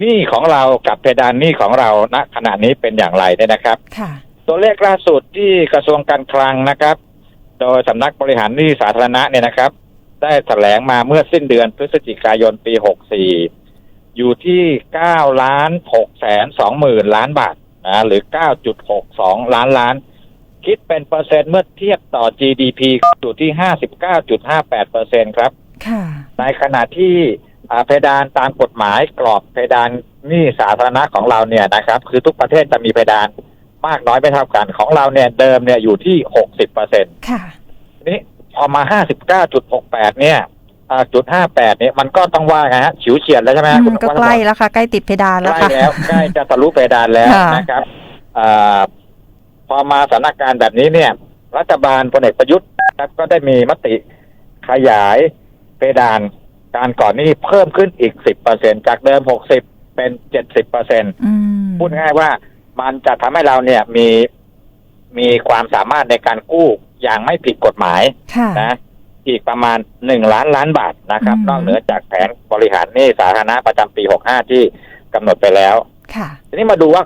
หนี้ของเรากับเพดานหนี้ของเราณขณะนี้เป็นอย่างไรเนี่ยนะครับ ค่ะ ตัวเลขล่าสุดที่กระทรวงการคลังนะครับ โดยสำนักบริหารหนี้สาธารณะเนี่ยนะครับ ได้แถลงมาเมื่อสิ้นเดือนพฤศจิกายนปี 64 อยู่ที่9ล้าน6แสน2หมื่นล้านบาทนะหรือ 9.62 ล้านล้าน คิดเป็นเปอร์เซ็นต์เมื่อเทียบต่อ GDP อยู่ที่ 59.58เปอร์เซ็นครับ ค่ะ ในขณะที่อ่า เพดานตามกฎหมายกรอบเพดานหนี้สาธารณะของเราเนี่ยนะครับ คือทุกประเทศจะมีเพดานมากน้อยไม่เท่ากันของเราเนี่ยเดิมเนี่ยอยู่ที่60เปอร์เซ็นต์ค่ะนี้พอมา59.68เนี่ยอ่าจุด58เนี่ยมันก็ต้องว่าไงฮะฉิวเฉียดแล้วใช่ไหมอืฮะมคุณก็วัชรใกล้แล้วค่ะ ใกล้ติดเพดานใกแล้วล้ค่ะแล้วใกล้จะทะลุเพดานแล้วค่ะนะครับอ่าพอมาสถานการณ์แบบนี้เนี่ย รัฐบาลพลเอกประยุทธ์นะครับก็ได้มีมติขยายเพดาน การก่อนหนี้เพิ่มขึ้นอีก10%จากเดิม60เป็น70%อืมพูดง่ายว่ามันจะทำให้เราเนี่ยมีมีความสามารถในการกู้อย่างไม่ผิดกฎหมายค่ะนะอีกประมาณหนึ่งล้านล้านบาทนะครับอืมนอกเหนือจากแผนบริหารหนี้สาธารณะประจำปี65ที่กำหนดไปแล้วค่ะทีนี้มาดูว่า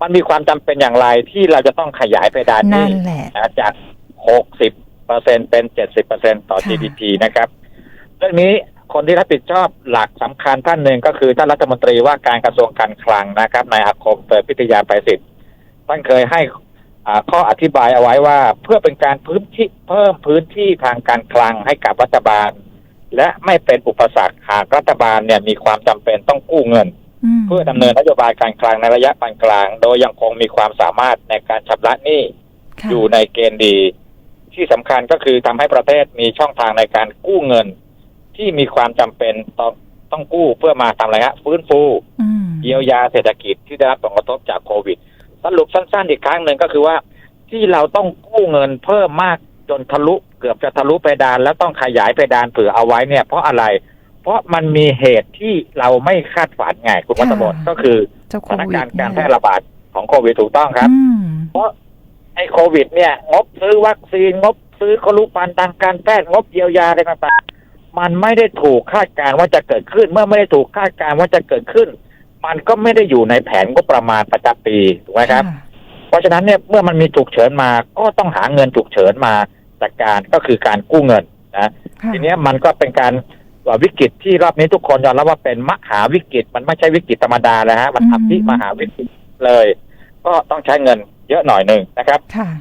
มันมีความจำเป็นอย่างไรที่เราจะต้องขยายเพดานหนั่นี้นแหละนะจาก60เปอร์เซ็นเป็น70เปอร์เซ็นต่อค่ะ GDP นะครับ เรื่องนี้ คนที่รับผิดชอบหลักสำคัญท่านหนึ่งก็คือท่านรัฐมนตรีว่าการกระทรวงการคลังนะครับนายอาคมเติมพิทยาไปสิทธิ์ท่านเคยให้อ่าข้ออธิบายเอาไว้ว่าเพื่อเป็นการพื้นที่เพิ่มพื้นที่ทางการคลังให้กับรัฐบาล และไม่เป็นอุปสรรคหากรัฐบาลเนี่ยมีความจำเป็นต้องกู้เงินมเพื่อดำเนินนโยบายการคลังในระยะปานกลาง โดยยังคงมีความสามารถในการชำระหนี้ค่ะอยู่ในเกณฑ์ดี ที่สำคัญก็คือทำให้ประเทศมีช่องทางในการกู้เงิน ที่มีความจำเป็นต้องต้องกู้เพื่อมาทำอะไรฮะฟื้นฟูอืมเยียวยาเศรษฐกิจที่ได้รับผลกระทบจากโควิด สรุปสั้นๆอีกครั้งหนึ่งก็คือว่า ที่เราต้องกู้เงินเพิ่มมากจนทะลุเกือบจะทะลุเพดาน แล้วต้องขยายเพดานเผื่อเอาไว้เนี่ย เพราะอะไร เพราะมันมีเหตุที่เราไม่คาดฝันไงคุณวัฒบดก็คือเจ้าโคสถานวิดการณ์การแพร่เนี่ยระบาดของโควิดถูกต้องครับอืมเพราะไอ้โควิด เนี่ย งบซื้อวัคซีนงบซื้อคลุปันทางการแพทย์งบเยียวยาอะไรต่างๆ มันไม่ได้ถูกคาดการณ์ว่าจะเกิดขึ้น เมื่อไม่ได้ถูกคาดการณ์ว่าจะเกิดขึ้น มันก็ไม่ได้อยู่ในแผนงบประมาณประจำปีถูกไหมครับะเพราะฉะนั้นเนี่ยเมื่อมันมีฉุกเฉินมาก็ต้องหาเงินฉุกเฉินมาจัดการก็คือการกู้เงินนะค่ะทีเนี้ยมันก็เป็นการว่าวิกฤตที่รอบนี้ทุกคนยอมรับว่าเป็นมหาวิกฤต มันไม่ใช่วิกฤตธรรมดาแล้วฮะมันอืมอภิมหาวิกฤตเลย ก็ต้องใช้เงินเยอะหน่อยหนึ่งนะครับค่ะ